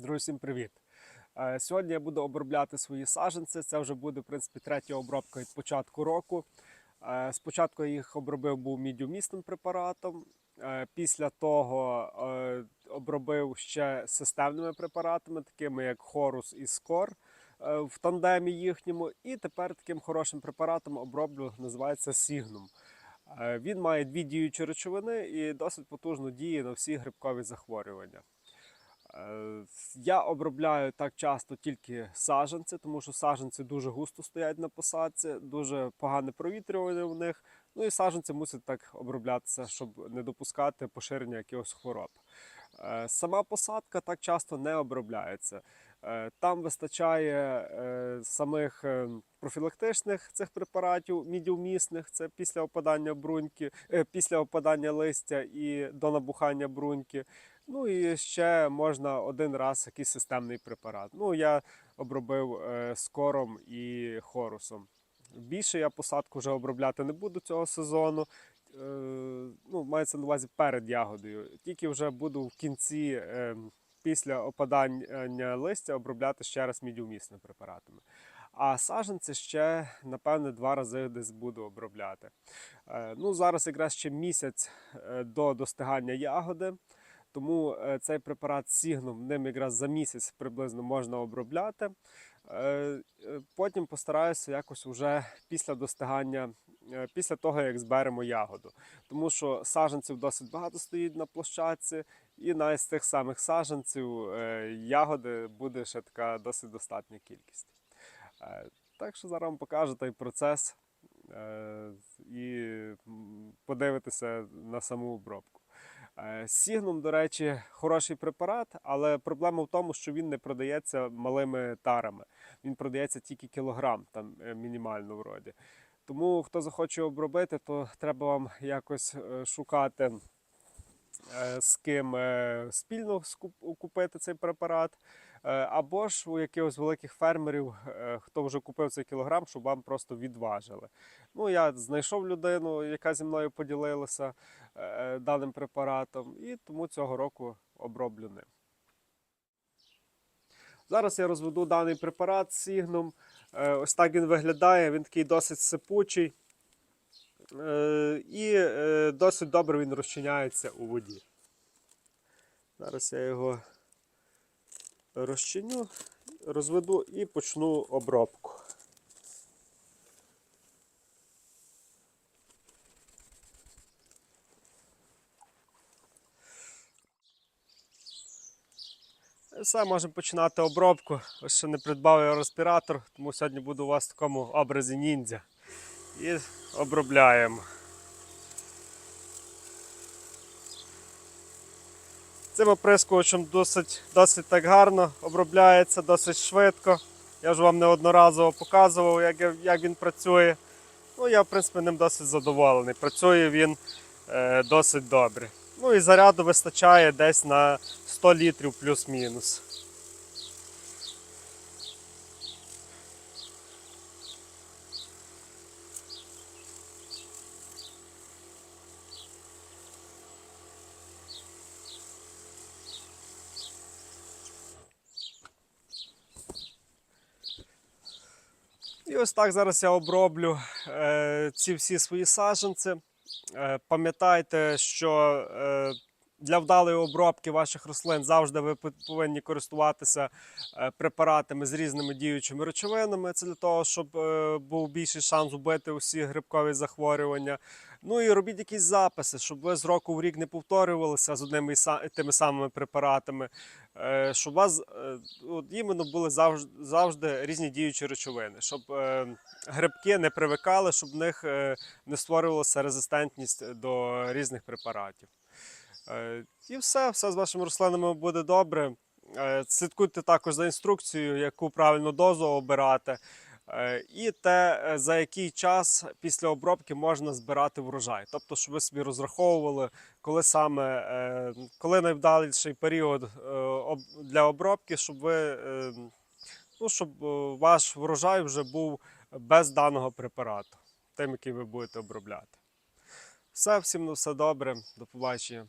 Друзі, всім привіт! Е, Сьогодні я буду обробляти свої саджанці. Це вже буде в принципі третя обробка від початку року. Е, Спочатку я їх обробив був мідіумісним препаратом. Е, Після того обробив ще системними препаратами, такими як Хорус і Скор в тандемі їхньому. І тепер таким хорошим препаратом оброблю, називається Сігнум. Він має дві діючі речовини і досить потужно діє на всі грибкові захворювання. Е, Я обробляю так часто тільки саджанці, тому що саджанці дуже густо стоять на посадці, дуже погане провітрювання в них. Ну і саджанці мусять так оброблятися, щоб не допускати поширення якихось хвороб. Е, Сама посадка так часто не обробляється. Е, Там вистачає е, самих профілактичних цих препаратів, мідіумісних, це після опадання бруньки, після опадання листя і до набухання бруньки. Ну і ще можна один раз якийсь системний препарат. Ну, я обробив скором і хорусом. Більше я посадку вже обробляти не буду цього сезону. Е, ну, мається на увазі перед ягодою. Тільки вже буду в кінці, е, після опадання листя, обробляти ще раз мідіумісними препаратами. А саджанці ще, напевне, два рази десь буду обробляти. Е, ну, зараз якраз ще місяць е, до достигання ягоди. Тому е, цей препарат Сігнум ним якраз за місяць приблизно можна обробляти. Е, е, Потім постараюся якось вже після достигання, після того як зберемо ягоду. Тому що саджанців досить багато стоїть на площадці, і навіть з тих самих саджанців е, ягоди буде ще така досить достатня кількість. Так що зараз вам покажу той процес і подивитися на саму обробку. Е, Сігнум, до речі, хороший препарат, але проблема в тому, що він не продається малими тарами. Він продається тільки кілограм, там е, мінімально вроді. Тому хто захоче обробити, то треба вам якось е, шукати з ким спільно купити цей препарат. Е, Або ж у якихось великих фермерів, е, хто вже купив цей кілограм, щоб вам просто відважили. Ну, я знайшов людину, яка зі мною поділилася е, даним препаратом, і тому цього року оброблю ним. Зараз я розведу даний препарат Сігном. Е, Ось так він виглядає, він такий досить сипучий. І досить добре він розчиняється у воді. Зараз я його розчиню, розведу і почну обробку. Все, можемо починати обробку. Ось ще не придбав я респіратор, тому сьогодні буду у вас в такому образі ніндзя. І обробляємо. Цим оприскувачем досить, досить так гарно обробляється, досить швидко. Я ж вам неодноразово показував, як, як він працює. Ну, я, в принципі, ним досить задоволений. Працює він е, досить добре. Ну і заряду вистачає десь на 100 літрів плюс-мінус. І ось так зараз я оброблю е, ці всі свої саджанці. Е, пам'ятайте, що е, для вдалої обробки ваших рослин завжди ви повинні користуватися е, препаратами з різними діючими речовинами. Це для того, щоб е, був більший шанс убити усі грибкові захворювання. Ну і робіть якісь записи, щоб ви з року в рік не повторювалися з одними і тими самими препаратами, е, щоб у вас от, іменно були завжди, завжди різні діючі речовини, щоб грибки не привикали, щоб в них не створювалася резистентність до різних препаратів. Е, І все, все з вашими рослинами буде добре. Е, Слідкуйте також за інструкцією, яку правильну дозу обирати. Е, І те, за який час після обробки можна збирати врожай. Тобто, щоб ви собі розраховували, коли саме коли найвдаліший період для обробки, щоб ви ну, щоб ваш врожай вже був без даного препарату, тим, який ви будете обробляти. Все, всім на все добре, до побачення.